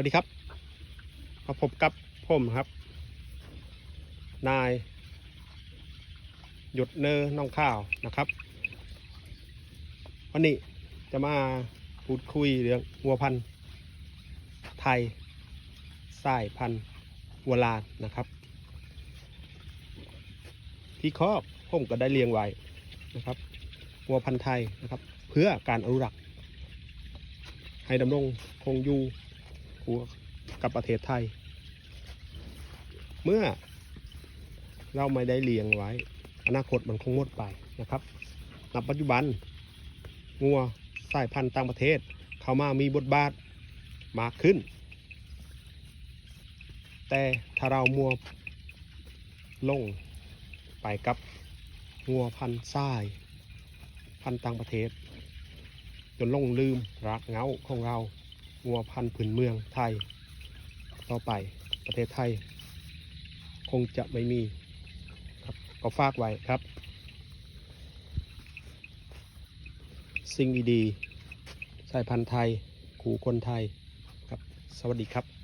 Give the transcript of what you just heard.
วัสดีครับมาพบกับผมครับ นาย หยุดเนอร์น้องข้าวนะครับ วันนี้จะมาพูดคุยเรื่องวัวพันธุ์ ไทยสายพันธุ์วัวลานนะครับ ที่ครอกผมก็ได้เลี้ยงไว้นะครับวัวพันธุ์ไทยนะครับ เพื่อการอนุรักษ์ให้ดำรงคงอยู่ คู่กับประเทศไทย เมื่อเราไม่ได้เลี้ยงไว้ อนาคตมันคงหมดไปนะครับณปัจจุบันงัวสายพันธุ์ต่างประเทศ เข้ามามีบทบาทมากขึ้น แต่ถ้าเรามัวลงไปกับงัวพันธุ์ทราย พันธุ์ต่างประเทศ จนลงลืมรักเงาของเรา วัวพันธุ์ผืนเมืองไทย ต่อไปประเทศไทย คงจะไม่มีครับก็ฝากไว้ครับ สิ่งดีๆสายพันธุ์ไทย ขู่คนไทยครับ สวัสดีครับ